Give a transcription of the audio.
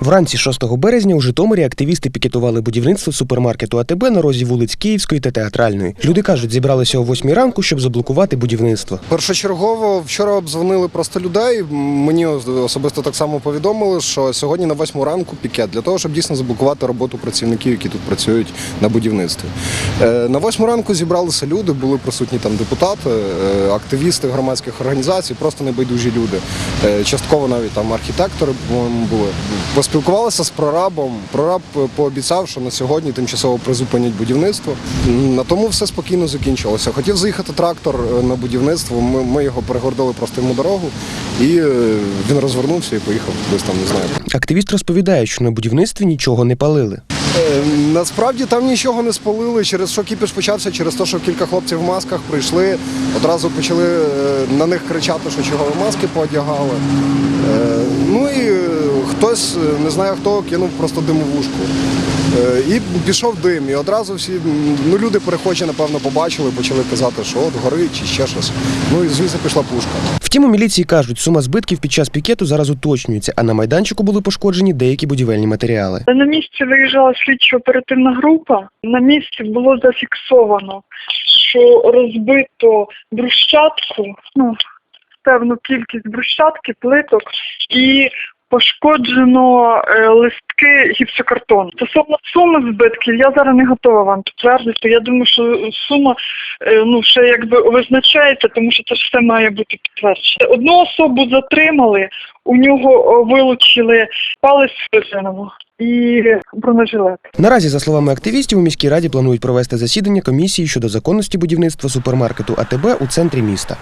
Вранці 6 березня у Житомирі активісти пікетували будівництво супермаркету АТБ на розі вулиць Київської та Театральної. Люди кажуть, зібралися о 8 ранку, щоб заблокувати будівництво. Першочергово вчора обдзвонили просто людей. Мені особисто так само повідомили, що сьогодні на 8 ранку пікет для того, щоб дійсно заблокувати роботу працівників, які тут працюють на будівництві. Е, На 8 ранку зібралися люди, були присутні там депутати, е, активісти громадських організацій, просто небайдужі люди. Е, Частково навіть там архітектори по-моєму, були. Поспілкувалися з прорабом. Прораб пообіцяв, що на сьогодні тимчасово призупинять будівництво. На тому все спокійно закінчилося. Хотів заїхати трактор е, на будівництво. Ми, ми його перегородили просто йому дорогу, і е, він розвернувся і поїхав десь там, не знаю. Активіст розповідає, що на будівництві нічого не палили. Е, Насправді там нічого не спалили, через що кіпіш почався, через те, що кілька хлопців в масках прийшли, одразу почали на них кричати, що чого ви маски поодягали. Е, Ну і хтось, е, не знаю хто, кинув просто димовушку. Е, І пішов дим. І одразу всі ну, люди перехожі, напевно, побачили, почали казати, що от горить чи ще щось. Ну і звідси пішла пушка. Втім, у міліції кажуть, сума збитків під час пікету зараз уточнюється, а на майданчику були пошкоджені деякі будівельні матеріали. На місці виїжджала слідчо-оперативна група. На місці було зафіксовано, що розбито брусчатку, ну, певну кількість брусчатки, плиток і пошкоджено е, листки гіпсокартону. Стосовно суми збитків, я зараз не готова вам підтвердити. Я думаю, що сума е, ну, ще якби визначається, тому що це ж все має бути підтверджено. Одну особу затримали, у нього вилучили палець резинову і бронежилет. Наразі, за словами активістів, у міській раді планують провести засідання комісії щодо законності будівництва супермаркету АТБ у центрі міста.